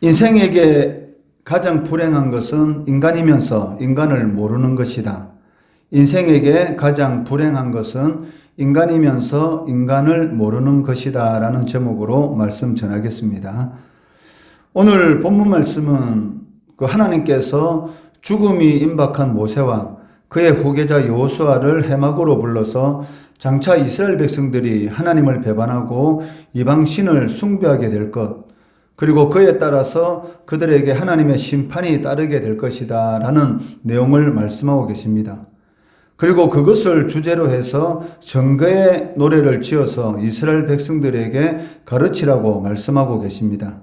인생에게 가장 불행한 것은 인간이면서 인간을 모르는 것이다. 인생에게 가장 불행한 것은 인간이면서 인간을 모르는 것이다. 라는 제목으로 말씀 전하겠습니다. 오늘 본문 말씀은 그 하나님께서 죽음이 임박한 모세와 그의 후계자 여호수아를 해막으로 불러서 장차 이스라엘 백성들이 하나님을 배반하고 이방 신을 숭배하게 될 것, 그리고 그에 따라서 그들에게 하나님의 심판이 따르게 될 것이다. 라는 내용을 말씀하고 계십니다. 그리고 그것을 주제로 해서 정거의 노래를 지어서 이스라엘 백성들에게 가르치라고 말씀하고 계십니다.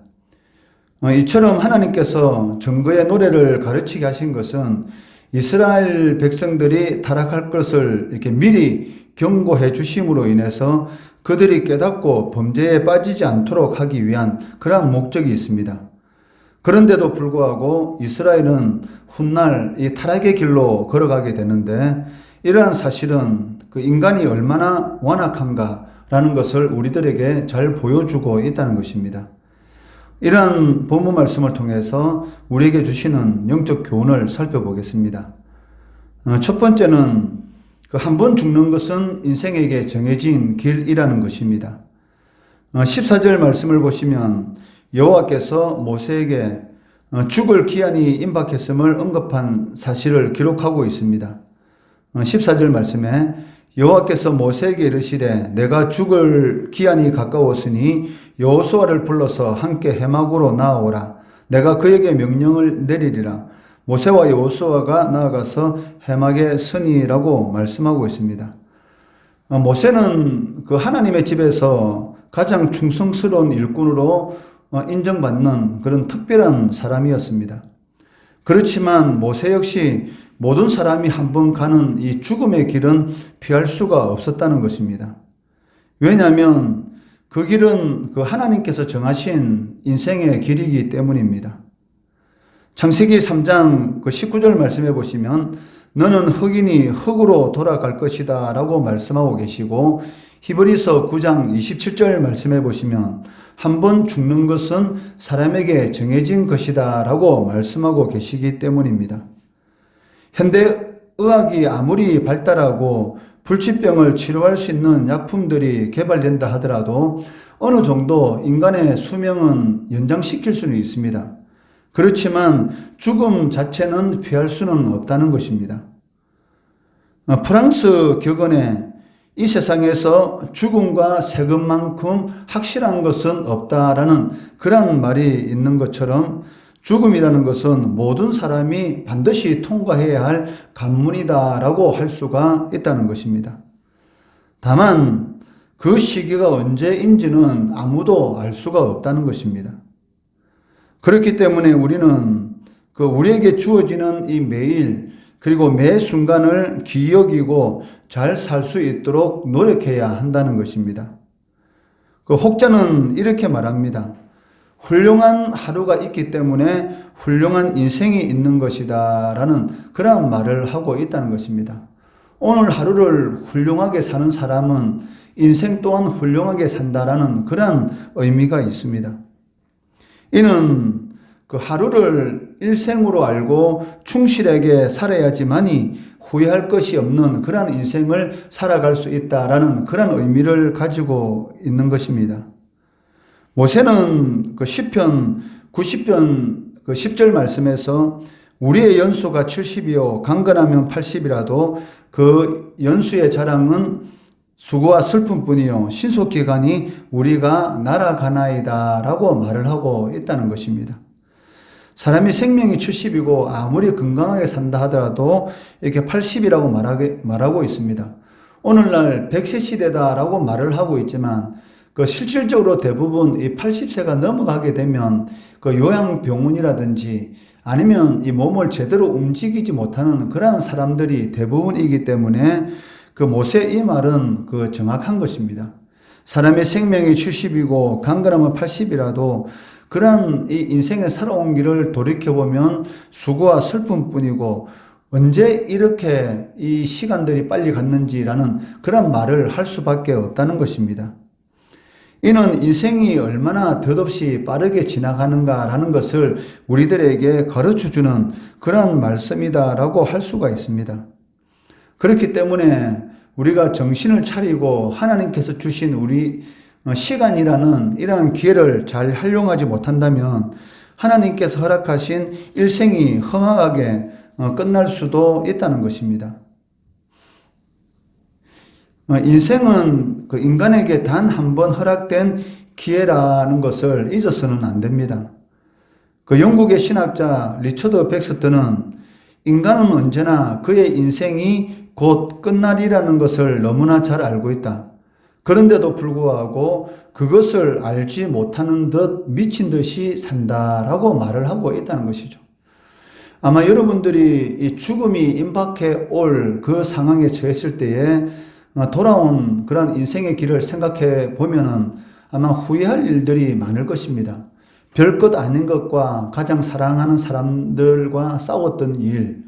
어, 이처럼 하나님께서 정거의 노래를 가르치게 하신 것은 이스라엘 백성들이 타락할 것을 이렇게 미리 경고해 주심으로 인해서 그들이 깨닫고 범죄에 빠지지 않도록 하기 위한 그러한 목적이 있습니다. 그런데도 불구하고 이스라엘은 훗날 이 타락의 길로 걸어가게 되는데 이러한 사실은 그 인간이 얼마나 완악한가라는 것을 우리들에게 잘 보여주고 있다는 것입니다. 이러한 본문 말씀을 통해서 우리에게 주시는 영적 교훈을 살펴보겠습니다. 어, 첫 번째는 그 한 번 죽는 것은 인생에게 정해진 길이라는 것입니다. 14절 어, 말씀을 보시면 여호와께서 모세에게 어, 죽을 기한이 임박했음을 언급한 사실을 기록하고 있습니다. 14절 말씀에 여호와께서 모세에게 이르시되 내가 죽을 기한이 가까웠으니 여호수아를 불러서 함께 해막으로 나아오라 내가 그에게 명령을 내리리라 모세와 여호수아가 나아가서 해막에 서니라고 말씀하고 있습니다. 어, 모세는 그 하나님의 집에서 가장 충성스러운 일꾼으로 어, 인정받는 그런 특별한 사람이었습니다. 그렇지만 모세 역시 모든 사람이 한번 가는 이 죽음의 길은 피할 수가 없었다는 것입니다. 왜냐하면 그 길은 그 하나님께서 정하신 인생의 길이기 때문입니다. 창세기 3장 그 19절 말씀해 보시면 너는 흑인이 흑으로 돌아갈 것이다 라고 말씀하고 계시고 히브리서 9장 27절 말씀해 보시면 한 번 죽는 것은 사람에게 정해진 것이다 라고 말씀하고 계시기 때문입니다. 현대 의학이 아무리 발달하고 불치병을 치료할 수 있는 약품들이 개발된다 하더라도 어느 정도 인간의 수명은 연장시킬 수는 있습니다. 그렇지만 죽음 자체는 피할 수는 없다는 것입니다. 어, 프랑스 격언에 이 세상에서 죽음과 세금만큼 확실한 것은 없다라는 그런 말이 있는 것처럼 죽음이라는 것은 모든 사람이 반드시 통과해야 할 관문이다라고 할 수가 있다는 것입니다. 다만 그 시기가 언제인지는 아무도 알 수가 없다는 것입니다. 그렇기 때문에 우리는 그 우리에게 주어지는 이 매일 그리고 매 순간을 기억이고 잘 살 수 있도록 노력해야 한다는 것입니다. 그 혹자는 이렇게 말합니다. 훌륭한 하루가 있기 때문에 훌륭한 인생이 있는 것이다. 라는 그런 말을 하고 있다는 것입니다. 오늘 하루를 훌륭하게 사는 사람은 인생 또한 훌륭하게 산다라는 그런 의미가 있습니다. 이는 그 하루를 일생으로 알고 충실하게 살아야지만이 후회할 것이 없는 그러한 인생을 살아갈 수 있다라는 그런 의미를 가지고 있는 것입니다. 모세는 그 시편 90편 그 10절 말씀에서 우리의 연수가 70이요 강건하면 80이라도 그 연수의 자랑은 수고와 슬픔뿐이요 신속기간이 우리가 날아가나이다 라고 말을 하고 있다는 것입니다. 사람이 생명이 70이고 아무리 건강하게 산다 하더라도 이렇게 80이라고 말하게, 말하고 있습니다. 오늘날 100세 시대다라고 말을 하고 있지만 그 실질적으로 대부분 이 80세가 넘어가게 되면 그 요양병원이라든지 아니면 이 몸을 제대로 움직이지 못하는 그러한 사람들이 대부분이기 때문에 그 모세 이 말은 그 정확한 것입니다. 사람의 생명이 70이고 강건하면 80이라도 그러한 이 인생의 살아온 길을 돌이켜보면 수고와 슬픔 뿐이고 언제 이렇게 이 시간들이 빨리 갔는지라는 그런 말을 할 수밖에 없다는 것입니다. 이는 인생이 얼마나 덧없이 빠르게 지나가는가라는 것을 우리들에게 가르쳐 주는 그런 말씀이다라고 할 수가 있습니다. 그렇기 때문에 우리가 정신을 차리고 하나님께서 주신 우리 시간이라는 이러한 기회를 잘 활용하지 못한다면 하나님께서 허락하신 일생이 허망하게 끝날 수도 있다는 것입니다. 어, 인생은 그 인간에게 단 한 번 허락된 기회라는 것을 잊어서는 안 됩니다. 그 영국의 신학자 리처드 백스트는 인간은 언제나 그의 인생이 곧 끝날이라는 것을 너무나 잘 알고 있다. 그런데도 불구하고 그것을 알지 못하는 듯 미친 듯이 산다라고 말을 하고 있다는 것이죠. 아마 여러분들이 이 죽음이 임박해 올 그 상황에 처했을 때에 어, 돌아온 그런 인생의 길을 생각해 보면은 아마 후회할 일들이 많을 것입니다. 별것 아닌 것과 가장 사랑하는 사람들과 싸웠던 일,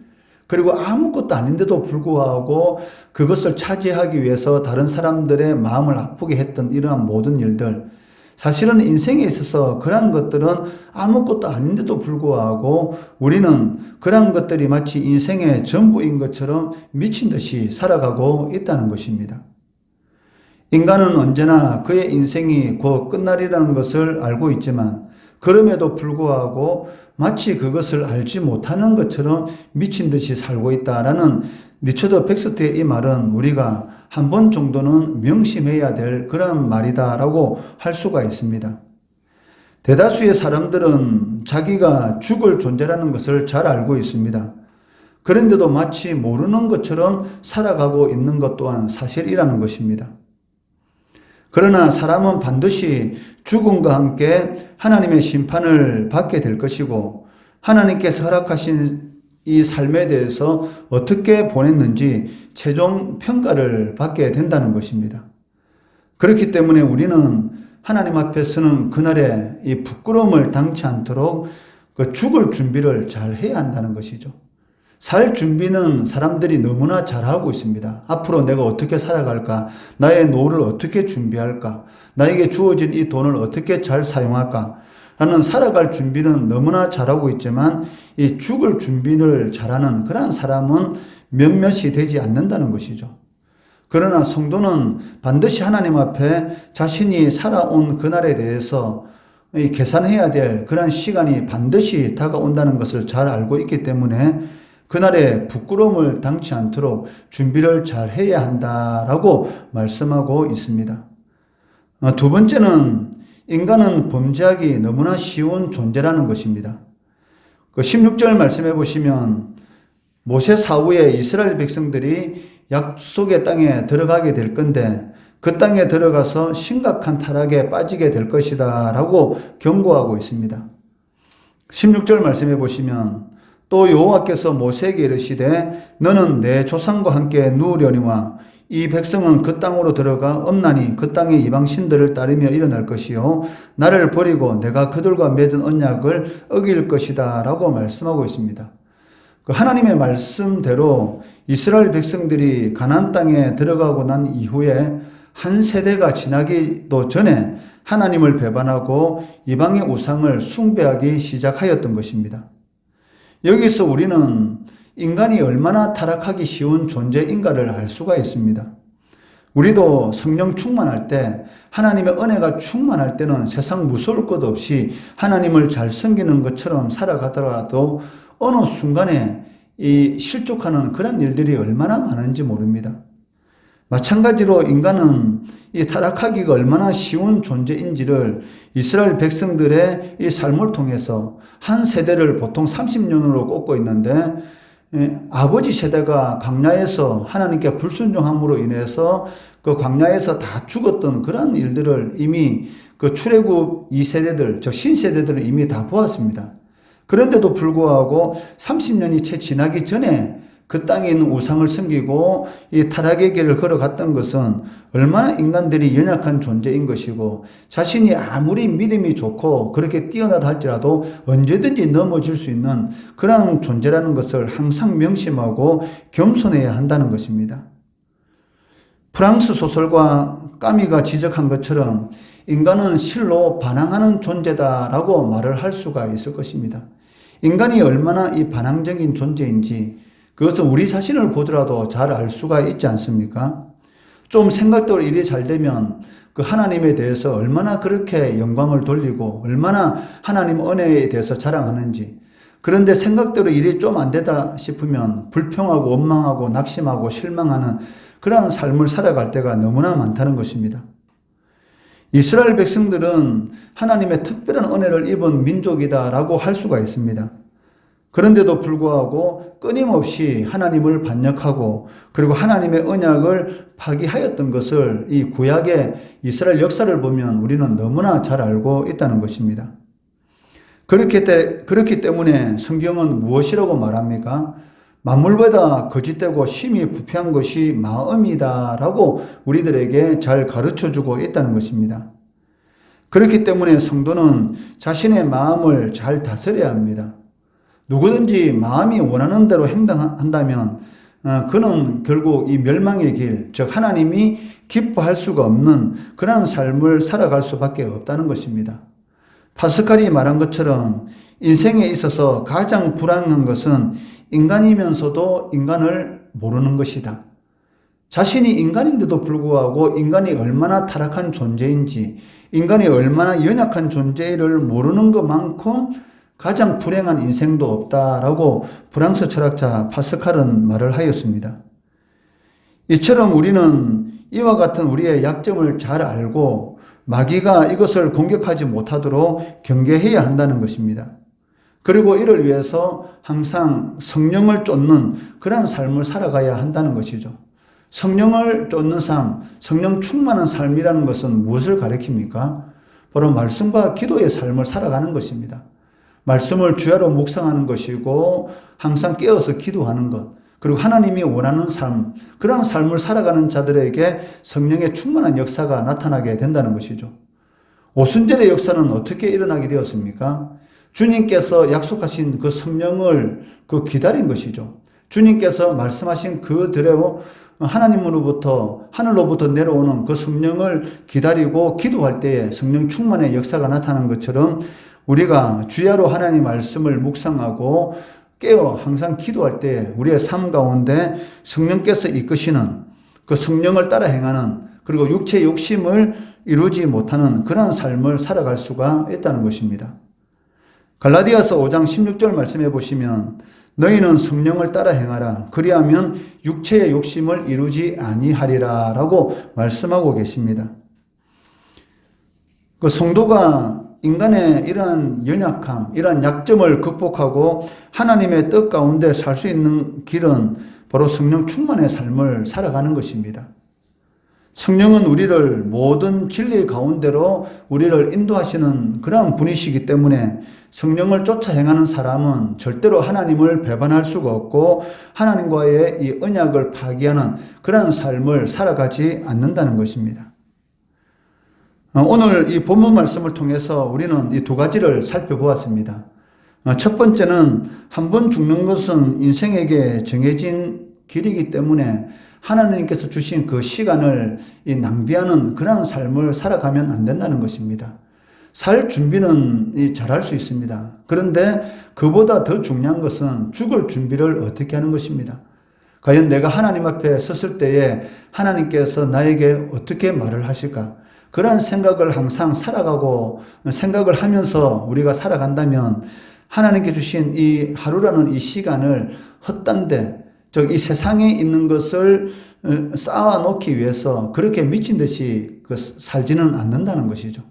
그리고 아무것도 아닌데도 불구하고 그것을 차지하기 위해서 다른 사람들의 마음을 아프게 했던 이러한 모든 일들, 사실은 인생에 있어서 그러한 것들은 아무것도 아닌데도 불구하고 우리는 그러한 것들이 마치 인생의 전부인 것처럼 미친 듯이 살아가고 있다는 것입니다. 인간은 언제나 그의 인생이 곧 끝날이라는 것을 알고 있지만 그럼에도 불구하고 마치 그것을 알지 못하는 것처럼 미친 듯이 살고 있다라는 니처더 백스트의 이 말은 우리가 한 번 정도는 명심해야 될 그런 말이다라고 할 수가 있습니다. 대다수의 사람들은 자기가 죽을 존재라는 것을 잘 알고 있습니다. 그런데도 마치 모르는 것처럼 살아가고 있는 것 또한 사실이라는 것입니다. 그러나 사람은 반드시 죽음과 함께 하나님의 심판을 받게 될 것이고 하나님께서 허락하신 이 삶에 대해서 어떻게 보냈는지 최종 평가를 받게 된다는 것입니다. 그렇기 때문에 우리는 하나님 앞에서는 그날에 이 부끄러움을 당치 않도록 그 죽을 준비를 잘 해야 한다는 것이죠. 살 준비는 사람들이 너무나 잘하고 있습니다. 앞으로 내가 어떻게 살아갈까? 나의 노후를 어떻게 준비할까? 나에게 주어진 이 돈을 어떻게 잘 사용할까? 라는 살아갈 준비는 너무나 잘하고 있지만 이 죽을 준비를 잘하는 그러한 사람은 몇몇이 되지 않는다는 것이죠. 그러나 성도는 반드시 하나님 앞에 자신이 살아온 그날에 대해서 계산해야 될 그러한 시간이 반드시 다가온다는 것을 잘 알고 있기 때문에 그날에 부끄러움을 당치 않도록 준비를 잘 해야 한다라고 말씀하고 있습니다. 어, 두 번째는 인간은 범죄하기 너무나 쉬운 존재라는 것입니다. 그 16절 말씀해 보시면 모세 사후에 이스라엘 백성들이 약속의 땅에 들어가게 될 건데 그 땅에 들어가서 심각한 타락에 빠지게 될 것이다 라고 경고하고 있습니다. 16절 말씀해 보시면 또 여호와께서 모세에게 이르시되 너는 내 조상과 함께 누우려니와 이 백성은 그 땅으로 들어가 엄나니 그 땅의 이방 신들을 따르며 일어날 것이요 나를 버리고 내가 그들과 맺은 언약을 어길 것이다라고 말씀하고 있습니다. 그 하나님의 말씀대로 이스라엘 백성들이 가나안 땅에 들어가고 난 이후에 한 세대가 지나기도 전에 하나님을 배반하고 이방의 우상을 숭배하기 시작하였던 것입니다. 여기서 우리는 인간이 얼마나 타락하기 쉬운 존재인가를 알 수가 있습니다. 우리도 성령 충만할 때 하나님의 은혜가 충만할 때는 세상 무서울 것 없이 하나님을 잘 섬기는 것처럼 살아가더라도 어느 순간에 이 실족하는 그런 일들이 얼마나 많은지 모릅니다. 마찬가지로 인간은 이 타락하기가 얼마나 쉬운 존재인지를 이스라엘 백성들의 이 삶을 통해서 한 세대를 보통 30년으로 꼽고 있는데 예, 아버지 세대가 광야에서 하나님께 불순종함으로 인해서 그 광야에서 다 죽었던 그런 일들을 이미 그 출애굽 2세대들, 즉 신세대들은 이미 다 보았습니다. 그런데도 불구하고 30년이 채 지나기 전에 그 땅에 있는 우상을 섬기고 이 타락의 길을 걸어갔던 것은 얼마나 인간들이 연약한 존재인 것이고 자신이 아무리 믿음이 좋고 그렇게 뛰어나다 할지라도 언제든지 넘어질 수 있는 그런 존재라는 것을 항상 명심하고 겸손해야 한다는 것입니다. 프랑스 소설가 까미가 지적한 것처럼 인간은 실로 반항하는 존재다라고 말을 할 수가 있을 것입니다. 인간이 얼마나 이 반항적인 존재인지 그것은 우리 자신을 보더라도 잘 알 수가 있지 않습니까? 좀 생각대로 일이 잘 되면 그 하나님에 대해서 얼마나 그렇게 영광을 돌리고 얼마나 하나님 은혜에 대해서 자랑하는지 그런데 생각대로 일이 좀 안 되다 싶으면 불평하고 원망하고 낙심하고 실망하는 그러한 삶을 살아갈 때가 너무나 많다는 것입니다. 이스라엘 백성들은 하나님의 특별한 은혜를 입은 민족이다라고 할 수가 있습니다. 그런데도 불구하고 끊임없이 하나님을 반역하고 그리고 하나님의 언약을 파기하였던 것을 이 구약의 이스라엘 역사를 보면 우리는 너무나 잘 알고 있다는 것입니다. 그렇기, 때, 그렇기 때문에 성경은 무엇이라고 말합니까? 만물보다 거짓되고 심히 부패한 것이 마음이다라고 우리들에게 잘 가르쳐 주고 있다는 것입니다. 그렇기 때문에 성도는 자신의 마음을 잘 다스려야 합니다. 누구든지 마음이 원하는 대로 행동한다면 어, 그는 결국 이 멸망의 길, 즉 하나님이 기뻐할 수가 없는 그러한 삶을 살아갈 수밖에 없다는 것입니다. 파스칼이 말한 것처럼 인생에 있어서 가장 불안한 것은 인간이면서도 인간을 모르는 것이다. 자신이 인간인데도 불구하고 인간이 얼마나 타락한 존재인지, 인간이 얼마나 연약한 존재를 모르는 것만큼 가장 불행한 인생도 없다라고 프랑스 철학자 파스칼은 말을 하였습니다. 이처럼 우리는 이와 같은 우리의 약점을 잘 알고 마귀가 이것을 공격하지 못하도록 경계해야 한다는 것입니다. 그리고 이를 위해서 항상 성령을 쫓는 그러한 삶을 살아가야 한다는 것이죠. 성령을 쫓는 삶, 성령 충만한 삶이라는 것은 무엇을 가리킵니까? 바로 말씀과 기도의 삶을 살아가는 것입니다. 말씀을 주야로 묵상하는 것이고 항상 깨어서 기도하는 것. 그리고 하나님이 원하는 삶, 그러한 삶을 살아가는 자들에게 성령의 충만한 역사가 나타나게 된다는 것이죠. 오순절의 역사는 어떻게 일어나게 되었습니까? 주님께서 약속하신 그 성령을 그 기다린 것이죠. 주님께서 말씀하신 그대로 하나님으로부터 하늘로부터 내려오는 그 성령을 기다리고 기도할 때에 성령 충만의 역사가 나타나는 것처럼 우리가 주야로 하나님 말씀을 묵상하고 깨어 항상 기도할 때 우리의 삶 가운데 성령께서 이끄시는 그 성령을 따라 행하는 그리고 육체 욕심을 이루지 못하는 그런 삶을 살아갈 수가 있다는 것입니다. 갈라디아서 5장 16절 말씀해 보시면 너희는 성령을 따라 행하라 그리하면 육체의 욕심을 이루지 아니하리라라고 말씀하고 계십니다. 그 성도가 인간의 이러한 연약함, 이러한 약점을 극복하고 하나님의 뜻 가운데 살 수 있는 길은 바로 성령 충만의 삶을 살아가는 것입니다. 성령은 우리를 모든 진리 가운데로 우리를 인도하시는 그러한 분이시기 때문에 성령을 쫓아 행하는 사람은 절대로 하나님을 배반할 수가 없고 하나님과의 이 언약을 파기하는 그러한 삶을 살아가지 않는다는 것입니다. 어, 오늘 이 본문 말씀을 통해서 우리는 이 두 가지를 살펴보았습니다. 어, 첫 번째는 한 번 죽는 것은 인생에게 정해진 길이기 때문에 하나님께서 주신 그 시간을 낭비하는 그러한 삶을 살아가면 안 된다는 것입니다. 살 준비는 잘할 수 있습니다. 그런데 그보다 더 중요한 것은 죽을 준비를 어떻게 하는 것입니다. 과연 내가 하나님 앞에 섰을 때에 하나님께서 나에게 어떻게 말을 하실까? 그런 생각을 항상 살아가고 생각을 하면서 우리가 살아간다면 하나님께 주신 이 하루라는 이 시간을 헛단데 즉 이 세상에 있는 것을 어, 쌓아 놓기 위해서 그렇게 미친 듯이 그 살지는 않는다는 것이죠.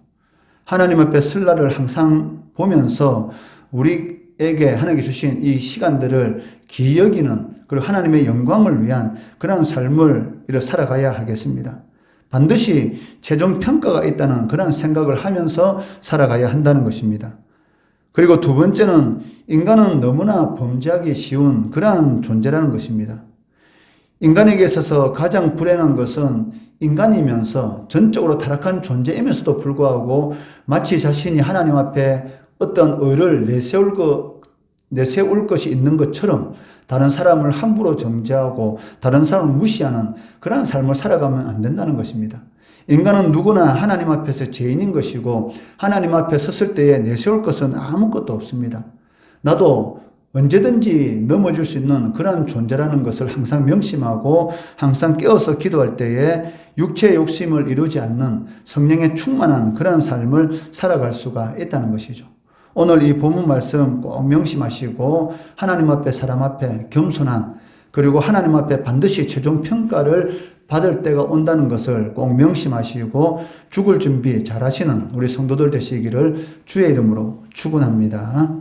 하나님 앞에 설날을 항상 보면서 우리에게 하나님께 주신 이 시간들을 기여기는 그리고 하나님의 영광을 위한 그런 삶을 이렇 살아가야 하겠습니다. 반드시 최종 평가가 있다는 그런 생각을 하면서 살아가야 한다는 것입니다. 그리고 두 번째는 인간은 너무나 범죄하기 쉬운 그러한 존재라는 것입니다. 인간에게 있어서 가장 불행한 것은 인간이면서 전적으로 타락한 존재이면서도 불구하고 마치 자신이 하나님 앞에 어떤 의를 내세울 것, 내세울 것이 있는 것처럼 다른 사람을 함부로 정죄하고 다른 사람을 무시하는 그러한 삶을 살아가면 안 된다는 것입니다. 인간은 누구나 하나님 앞에서 죄인인 것이고 하나님 앞에 섰을 때에 내세울 것은 아무것도 없습니다. 나도 언제든지 넘어질 수 있는 그런 존재라는 것을 항상 명심하고 항상 깨어서 기도할 때에 육체의 욕심을 이루지 않는 성령의 충만한 그런 삶을 살아갈 수가 있다는 것이죠. 오늘 이 본문 말씀 꼭 명심하시고 하나님 앞에 사람 앞에 겸손한 그리고 하나님 앞에 반드시 최종 평가를 받을 때가 온다는 것을 꼭 명심하시고 죽을 준비 잘 하시는 우리 성도들 되시기를 주의 이름으로 축원합니다.